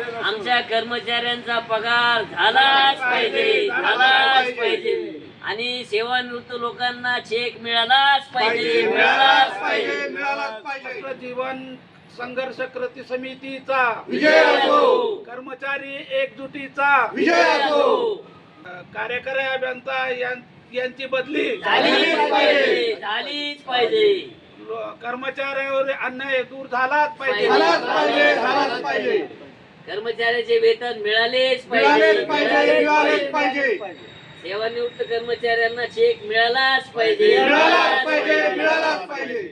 आमच्या कर्मचाऱ्यांचा पगार झालाच पाहिजे झालाच पाहिजे. आणि सेवानिवृत्त लोकांना चेक मिळालाच पाहिजे मिळालाच पाहिजे मिळालाच पाहिजे. जीवन संघर्ष कृती समितीचा विजय असो. कर्मचारी एकजुटीचा विजय असो. कार्यकारी अभियंता यांची बदली झालीच पाहिजे झालीच पाहिजे. कर्मचाऱ्यावर अन्याय दूर झालाच पाहिजे. झालाच पाहिजे झालाच पाहिजे. कर्मचाऱ्याचे वेतन मिळालेच मिळालेच पाहिजे मिळालेच पाहिजे. सेवानिवृत्त कर्मचाऱ्यांना चेक मिळालाच पाहिजे. मिळालाच पाहिजे मिळालाच पाहिजे.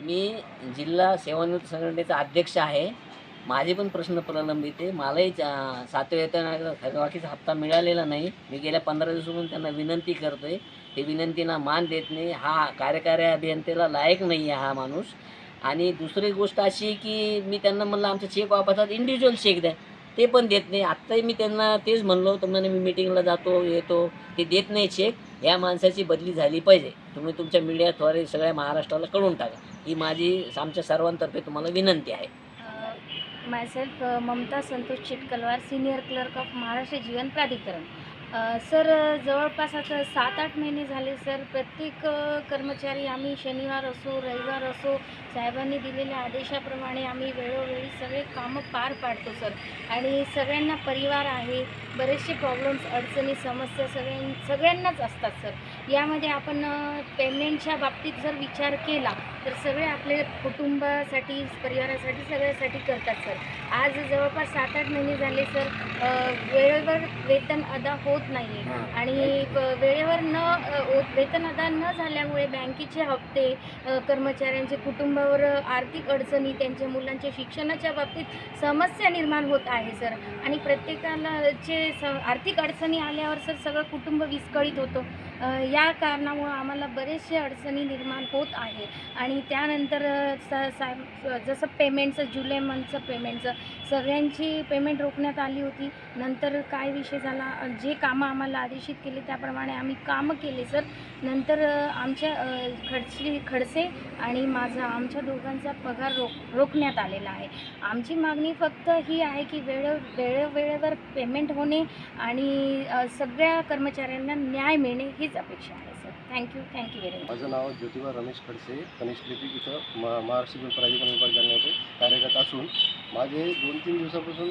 मी जिल्हा सेवानिवृत्त संघटनेचा अध्यक्ष आहे. माझे पण प्रश्न प्रलंबित आहे. मलाही सातव्या वेतन थकबाकीचा हप्ता मिळालेला नाही. मी गेल्या पंधरा दिवसापासून त्यांना विनंती करतोय. ते विनंतीला मान देत नाही. हा कार्यकारी अभियंतेला लायक नाही आहे हा माणूस. आणि दुसरी गोष्ट अशी की मी त्यांना म्हणलं आमचा चेक वापरतात इंडिव्हिज्युअल चेक द्या. ते पण देत नाही. आत्ताही मी त्यांना तेच म्हणलो होतं म्हणे मी मिटिंगला जातो येतो. ते देत नाही चेक या माणसाची बदली झाली पाहिजे. तुम्ही तुमच्या मीडियाद्वारे सगळ्या महाराष्ट्राला कळून टाका. ही माझी आमच्या सर्वांतर्फे तुम्हाला विनंती आहे. Myself Mamata Santosh Chitkalwar senior clerk of Maharashtra Jeevan Pradhikaran. Sir जवळपास आता सात आठ महिने झाले सर. प्रत्येक कर्मचारी आम्ही शनिवार असो रविवार असो साहेबांनी दिलेल्या आदेशाप्रमाणे आम्ही वेळोवेळी सगळे कामं पार पाडतो सर. आणि सगळ्यांना परिवार आहे बरेचसे प्रॉब्लेम्स अडचणी समस्या सगळ्यां सगळ्यांनाच असतात सर. यामध्ये आपण पेमेंटच्या बाबतीत जर विचार केला तर सगळे आपले कुटुंबासाठी परिवारासाठी सगळ्यासाठी करतात सर. आज जवळपास सात आठ महिने झाले सर. वेळेवर वेतन अदा होत नाही. आणि वेळेवर न वेतन अदा न झाल्यामुळे बँकेचे हप्ते कर्मचाऱ्यांचे कुटुंबावर आर्थिक अडचणी त्यांच्या मुलांच्या शिक्षणाच्या बाबतीत समस्या निर्माण होत आहे सर. आणि प्रत्येकाला जे स आर्थिक अडचणी आल्यावर सर सगळं कुटुंब विस्कळीत होतं. या कारणामुळं आम्हाला बरेचसे अडचणी निर्माण होत आहे. आणि त्यानंतर स सा जसं पेमेंटचं जुलै मंथचं पेमेंटचं सगळ्यांची पेमेंट रोखण्यात आली होती. नंतर काय विषय झाला? जे कामं आम्हाला आदेशित केले त्याप्रमाणे आम्ही कामं केले सर. नंतर आमच्या अ, खडशी खडसे आणि माझा आमच्या दोघांचा पगार रोख रोखण्यात आलेला आहे. आमची मागणी फक्त ही आहे की वेळे वेळेवेळेवर पेमेंट होणे आणि सगळ्या कर्मचाऱ्यांना न्याय मिळणे हे हीच अपेक्षा आहे sir thank you thank you very much माझं नाव ज्योतिबा रमेश खडसे कनिष्ठ लिपिक इथं म महाराष्ट्र प्राधिकरण विभाग जाण्यामध्ये कार्यरत असून माझे दोन तीन दिवसापासून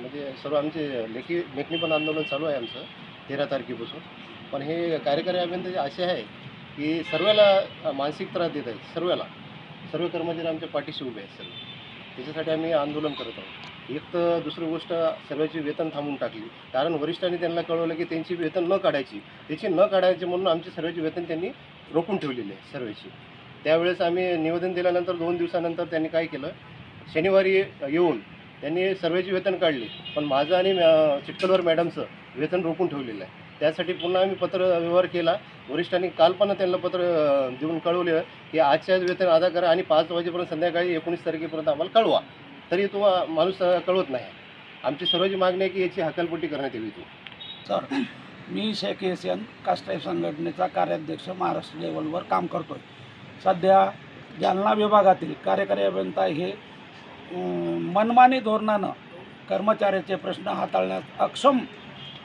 म्हणजे सर्व आमचे लेखी लेखणीपण आंदोलन चालू आहे आमचं तेरा तारखेपासून. पण हे कार्यकारी अभियंते असे आहे की सर्वाला मानसिक त्रास देत आहेत सर्वाला. सर्व कर्मचारी आमच्या पाठीशी उभे आहेत सर्व त्याच्यासाठी आम्ही आंदोलन करत आहोत. एक तर दुसरी गोष्ट सर्वांची वेतन थांबवून टाकली. कारण वरिष्ठांनी त्यांना कळवलं की त्यांची वेतन न काढायची. त्याची न काढायची म्हणून आमची सर्वांची वेतन त्यांनी रोखून ठेवलेली आहे सर्वांची. त्यावेळेस आम्ही निवेदन दिल्यानंतर दोन दिवसानंतर त्यांनी काय केलं? शनिवारी येऊन त्यांनी सर्वेची वेतन काढली. पण माझं आणि चिटकलवर मॅडमचं वेतन रोखून ठेवलेलं आहे. त्यासाठी पुन्हा आम्ही पत्र व्यवहार केला. वरिष्ठांनी काल पण त्यांना पत्र देऊन कळवलं की आजच्या वेतन अदा करा आणि पाच वाजेपर्यंत संध्याकाळी एकोणीस तारखेपर्यंत आम्हाला कळवा. तरी तो माणूस कळवत नाही. आमची सर्वांची मागणी आहे की याची हकालपट्टी करण्यात यावी तू सर मी शेख एशियन कास्टाईफ संघटनेचा कार्याध्यक्ष महाराष्ट्र लेवलवर काम करतो आहे सध्या जालना विभागातील कार्यकारी अभियंता हे मनमानी धोरणानं कर्मचाऱ्याचे प्रश्न हाताळण्यात अक्षम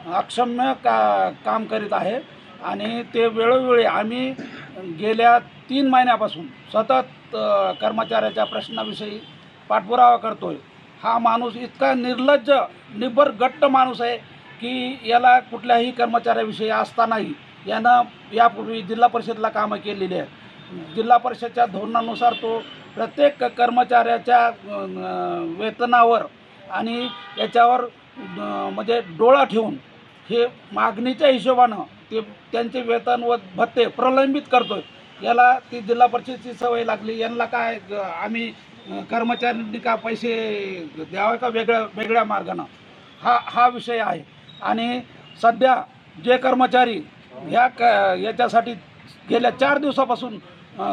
अक्षम्य का काम करीत आहे. आणि ते वेळोवेळी आम्ही गेल्या तीन महिन्यापासून सतत कर्मचाऱ्याच्या प्रश्नाविषयी पाठपुरावा करतो आहे हा माणूस इतका निर्लज्ज निबर गट्ट माणूस आहे की याला कुठल्याही कर्मचाऱ्याविषयी असतानाही यानं यापूर्वी जिल्हा परिषदला कामं केलेली आहेत. जिल्हा परिषदच्या धोरणानुसार तो प्रत्येक कर्मचाऱ्याच्या वेतनावर आणि याच्यावर म्हणजे डोळा ठेवून हे मागणीच्या हिशोबानं ते त्यांचे वेतन व भत्ते प्रलंबित करतोय. याला ती जिल्हा परिषदची सवय लागली. यांना काय ग- आम्ही कर्मचाऱ्यांनी का पैसे द्यावे का वेगळ्या वेगळ्या मार्गानं? हा हा विषय आहे. आणि सध्या जे कर्मचारी ह्या क याच्यासाठी गेल्या चार दिवसापासून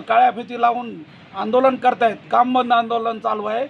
काळ्या फिती लावून आंदोलन करतायत. काम बंद आंदोलन चालू आहे.